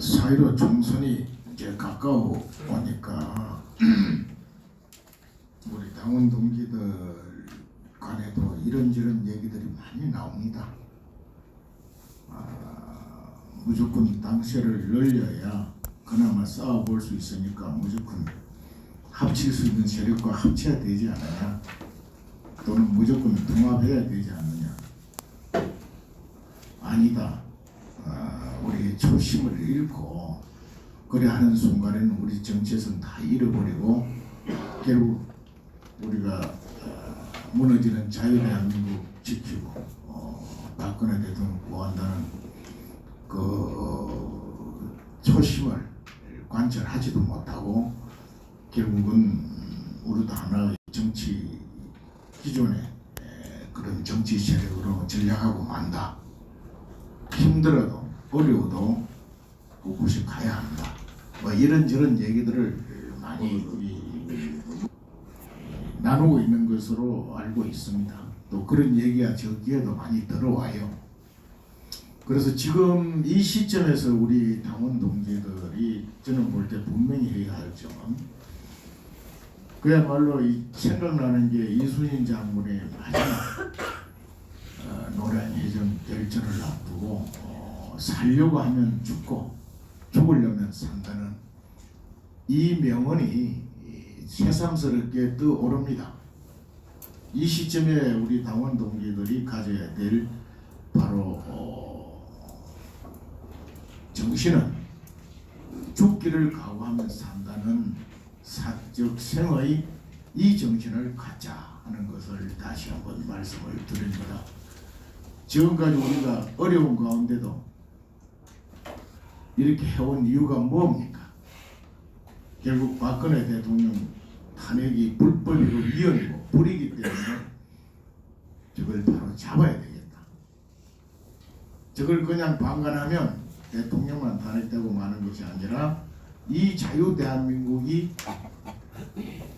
사이로 총선이 이제 가까워 오니까 우리 당원 동지들 간에도 이런저런 얘기들이 많이 나옵니다. 아, 무조건 당세를 늘려야 그나마 싸워볼 수 있으니까 무조건 합칠 수 있는 세력과 합쳐야 되지 않느냐? 또는 무조건 통합해야 되지 않느냐? 아니다 아, 우리 초심을 잃고 그래 하는 순간에는 우리 정체성 다 잃어버리고 결국 우리가 어, 무너지는 자유대한민국 지키고 어, 박근혜 대통령 구한다는 그 어, 초심을 관철하지도 못하고 결국은 우리도 하나의 정치 기존의 에, 그런 정치 세력으로 전략하고 만다. 힘들어도 어려워도 그곳이 가야 한다. 뭐 이런저런 얘기들을 많이 이- 나누고 있는 것으로 알고 있습니다. 또 그런 얘기가 저 귀에도 많이 들어와요. 그래서 지금 이 시점에서 우리 당원 동지들이 저는 볼 때 분명히 해야 할 점은 그야말로 이 생각나는 게 이순신 장군의 마지막 어, 노량해전 결전을 앞두고 어, 살려고 하면 죽고 죽으려면 산다는 이 명언이 이 새삼스럽게 떠오릅니다. 이 시점에 우리 당원 동지들이 가져야 될 바로 어, 정신은 죽기를 각오하며 산다는 사적 생의 이 정신을 갖자 하는 것을 다시 한번 말씀을 드립니다. 지금까지 우리가 어려운 가운데도 이렇게 해온 이유가 뭡니까? 결국 박근혜 대통령 탄핵이 불법이고 위헌이고 불이기 때문에 저걸 바로 잡아야 되겠다. 저걸 그냥 방관하면 대통령만 탄핵되고 마는 것이 아니라 이 자유 대한민국이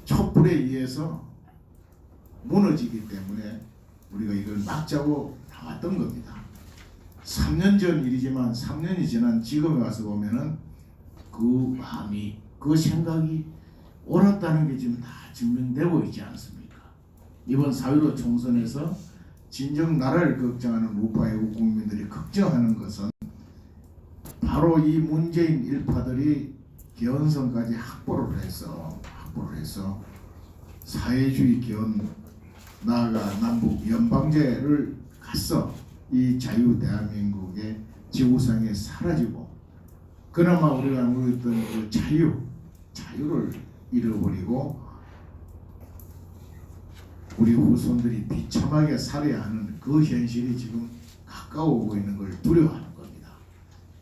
촛불에 의해서 무너지기 때문에 우리가 이걸 막자고 나왔던 겁니다. 3년 전 일이지만 3년이 지난 지금에 와서 보면은 그 마음이 그 생각이 옳았다는 게 지금 다 증명되고 있지 않습니까? 이번 4.15 총선에서 진정 나라를 걱정하는 우파 애국 국민들이 걱정하는 것은 바로 이 문재인 일파들이 개헌선까지 확보를 해서 확보를 해서 사회주의 개헌 나아가 남북 연방제를 갔어 이 자유 대한민국의 지구상에 사라지고 그나마 우리가 누렸던 그 자유 자유를 잃어버리고 우리 후손들이 비참하게 살아야 하는 그 현실이 지금 가까워 오고 있는 걸 두려워하는 겁니다.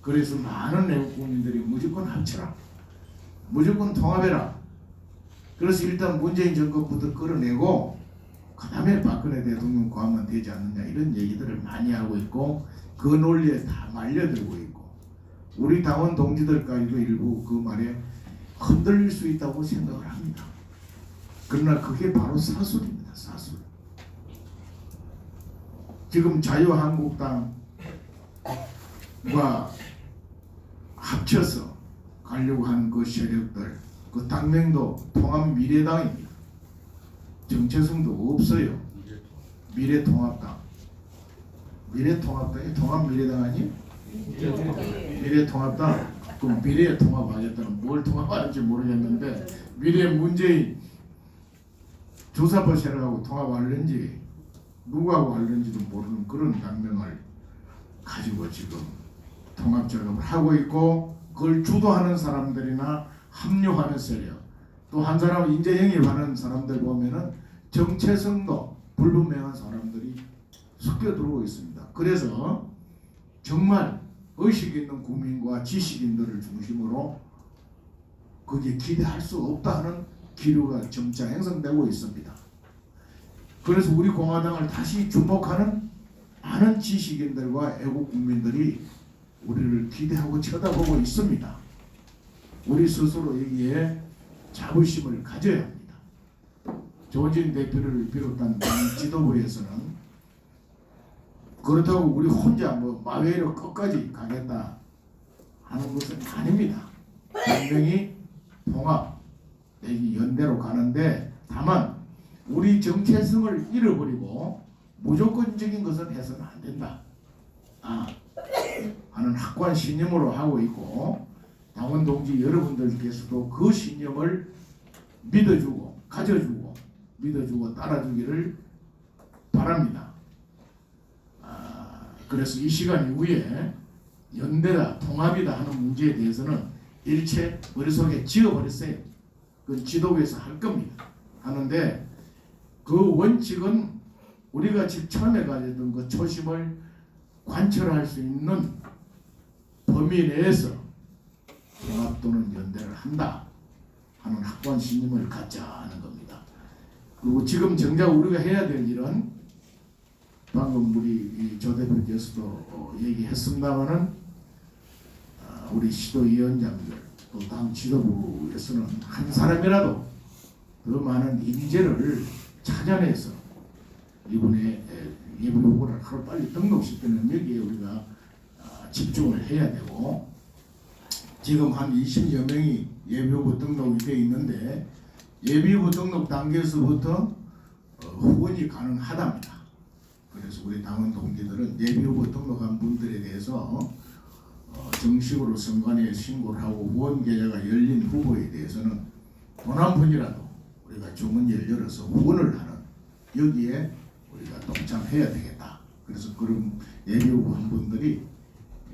그래서 많은 내국 국민들이 무조건 합쳐라. 무조건 통합해라. 그래서 일단 문재인 정권부터 끌어내고 그 다음에 박근혜 대통령 구하면 되지 않느냐 이런 얘기들을 많이 하고 있고 그 논리에 다 말려들고 있고 우리 당원 동지들까지도 일부 그 말에 흔들릴 수 있다고 생각을 합니다. 그러나 그게 바로 사술입니다. 사술. 지금 자유한국당과 합쳐서 가려고 하는 그 세력들 그 당명도 통합미래당입니다. 정체성도 없어요. 미래통합당. 미래통합당이 통합미래당 아니에요? 미래통합당. 그럼 미래에 통합하겠다는 뭘 통합하는지 모르겠는데 미래 문재인 조사법 세력하고 통합하는지 누구하고 하는지도 모르는 그런 당명을 가지고 지금 통합 작업을 하고 있고 그걸 주도하는 사람들이나 합류하는 세력 또 한 사람 인재 영입하는 사람들 보면은 정체성도 불분명한 사람들이 섞여 들어오고 있습니다. 그래서 정말 의식 있는 국민과 지식인들을 중심으로 거기에 기대할 수 없다는 기류가 점차 형성되고 있습니다. 그래서 우리 공화당을 다시 주목하는 많은 지식인들과 애국 국민들이 우리를 기대하고 쳐다보고 있습니다. 우리 스스로 여기에 자부심을 가져야 합니다. 조진 대표를 비롯한 당 지도부에서는 그렇다고 우리 혼자 뭐 마외로 끝까지 가겠다 하는 것은 아닙니다. 분명히 통합 내지 연대로 가는데 다만 우리 정체성을 잃어버리고 무조건적인 것은 해서는 안 된다. 아, 하는 확고한 신념으로 하고 있고 당원 동지 여러분들께서도 그 신념을 믿어주고 가져주고 믿어주고 따라주기를 바랍니다. 아, 그래서 이 시간 이후에 연대다 통합이다 하는 문제에 대해서는 일체 머릿속에 지어버렸어요. 그 지도부에서 할 겁니다. 하는데 그 원칙은 우리가 처음에 가졌던 그 초심을 관철할 수 있는 범위 내에서 통합 또는 연대를 한다 하는 확고한 신념을 갖자 하는 겁니다. 그리고 지금 정작 우리가 해야 될 일은 방금 우리 이조 대표께서도 어, 얘기했습니다마는 아, 우리 시도위원장들 또 당 지도부에서는 한 사람이라도 더 많은 인재를 찾아내서 이번에 예비 후보를 하루 빨리 등록시키는 여기에 우리가 아, 집중을 해야 되고 지금 한 20여 명이 예비 후보 등록이 되어 있는데 예비 후보 등록 단계에서부터 어, 후원이 가능하답니다. 그래서 우리 당원 동지들은 예비 후보 등록한 분들에 대해서 어, 정식으로 선관위에 신고를 하고 후원 계좌가 열린 후보에 대해서는 돈 한 푼이라도 우리가 주문을 열어서 후원을 하는 여기에 우리가 동참해야 되겠다. 그래서 그런 예비 후보 한 분들이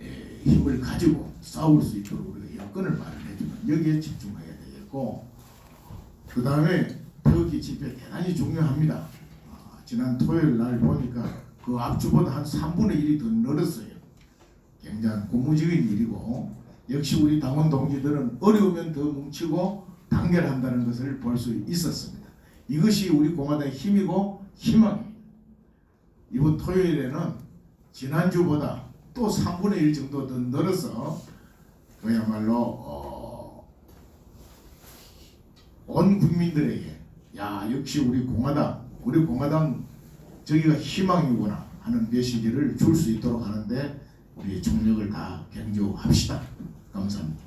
에, 힘을 가지고 싸울 수 있도록 우리가 여건을 마련해주는 여기에 집중해야 되겠고 그 다음에 표기 집회 대단히 중요합니다. 아, 지난 토요일 날 보니까 그 앞주보다 한 3분의 1이 더 늘었어요. 굉장히 고무적인 일이고 역시 우리 당원 동지들은 어려우면 더 뭉치고 단결한다는 것을 볼 수 있었습니다. 이것이 우리 공화당의 힘이고 희망입니다. 이번 토요일에는 지난주보다 또 3분의 1 정도 더 늘어서 그야말로 어, 온 국민들에게 야 역시 우리 공화당 우리 공화당 저기가 희망이구나 하는 메시지를 줄 수 있도록 하는데 우리 총력을 다 경주합시다. 감사합니다.